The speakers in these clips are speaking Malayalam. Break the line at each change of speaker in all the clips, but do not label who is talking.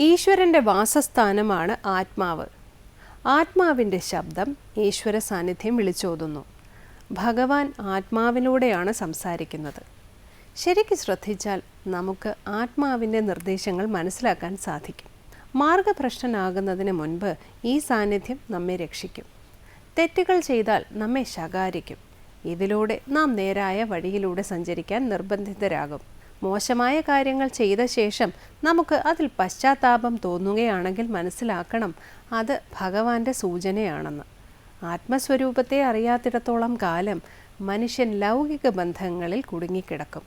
ഈശ്വരന്റെ വാസസ്ഥാനമാണ് ആത്മാവ്. ആത്മാവിന്റെ ശബ്ദം ഈശ്വര സാന്നിധ്യം വിളിച്ചോതുന്നു. ഭഗവാൻ ആത്മാവിലൂടെയാണ് സംസാരിക്കുന്നത്. ശരിക്ക് ശ്രദ്ധിച്ചാൽ നമുക്ക് ആത്മാവിന്റെ നിർദ്ദേശങ്ങൾ മനസ്സിലാക്കാൻ സാധിക്കും. മാർഗഭ്രഷ്ടനാകുന്നതിന് മുൻപ് ഈ സാന്നിധ്യം നമ്മെ രക്ഷിക്കും. തെറ്റുകൾ ചെയ്താൽ നമ്മെ ശകാരിക്കും. ഇതിലൂടെ നാം നേരായ വഴിയിലൂടെ സഞ്ചരിക്കാൻ നിർബന്ധിതരാകും. മോശമായ കാര്യങ്ങൾ ചെയ്ത ശേഷം നമുക്ക് അതിൽ പശ്ചാത്താപം തോന്നുകയാണെങ്കിൽ മനസ്സിലാക്കണം അത് ഭഗവാന്റെ സൂചനയാണെന്ന്. ആത്മസ്വരൂപത്തെ അറിയാത്തിടത്തോളം കാലം മനുഷ്യൻ ലൗകിക ബന്ധങ്ങളിൽ കുടുങ്ങിക്കിടക്കും.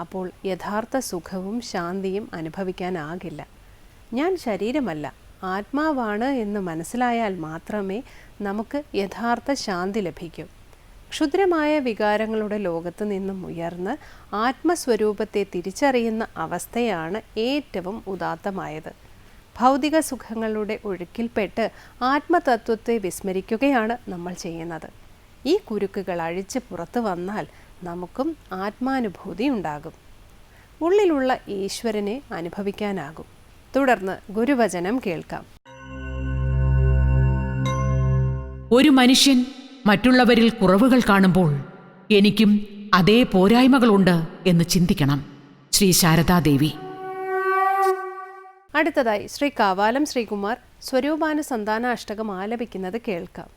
അപ്പോൾ യഥാർത്ഥ സുഖവും ശാന്തിയും അനുഭവിക്കാനാകില്ല. ഞാൻ ശരീരമല്ല ആത്മാവാണ് എന്ന് മനസ്സിലായാൽ മാത്രമേ നമുക്ക് യഥാർത്ഥ ശാന്തി ലഭിക്കൂ. ക്ഷുദ്രമായ വികാരങ്ങളുടെ ലോകത്ത് നിന്നും ഉയർന്ന് ആത്മസ്വരൂപത്തെ തിരിച്ചറിയുന്ന അവസ്ഥയാണ് ഏറ്റവും ഉദാത്തമായത്. ഭൗതിക സുഖങ്ങളുടെ ഒഴുക്കിൽപ്പെട്ട് ആത്മതത്വത്തെ വിസ്മരിക്കുകയാണ് നമ്മൾ ചെയ്യുന്നത്. ഈ കുരുക്കുകൾ അഴിച്ച് പുറത്തു വന്നാൽ നമുക്കും ആത്മാനുഭൂതി ഉണ്ടാകും. ഉള്ളിലുള്ള ഈശ്വരനെ അനുഭവിക്കാനാകും. തുടർന്ന് ഗുരുവചനം കേൾക്കാം.
ഒരു മനുഷ്യൻ മറ്റുള്ളവരിൽ കുറവുകൾ കാണുമ്പോൾ എനിക്കും അതേ പോരായ്മകളുണ്ട് എന്ന് ചിന്തിക്കണം. ശ്രീ ശാരദാദേവി
അടുത്തതായി ശ്രീ കാവാലം ശ്രീകുമാർ സ്വരൂപാന സന്താന അഷ്ടകം ആലപിക്കുന്നത് കേൾക്കാം.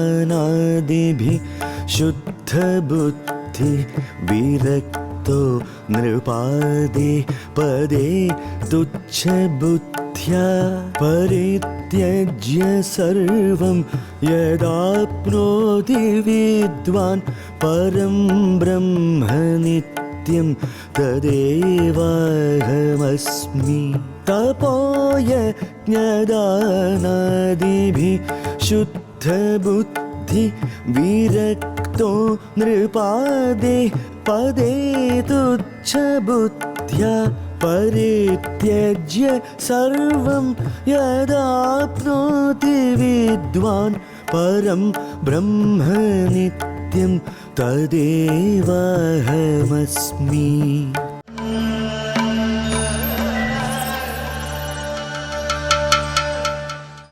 തപോയജ്ഞദാനാദിഭി ശുദ്ധബുദ്ധി വിരക്തി विरक्तो नृपादे पदे तुच्छबुद्ध्या परित्यज्य सर्वं यदाप्नोति विद्वान् परं ब्रह्म नित्यं तदेवाहमस्मि। तपोय ज्ञदानादिभिः शुद्धबुद्धि विरक्तो नृपादे पदे तुच्छबुद्ध्या परित्यज्य सर्वं यदाप्नोति विद्वान् परं ब्रह्म नित्यं तदेवाहमस्मि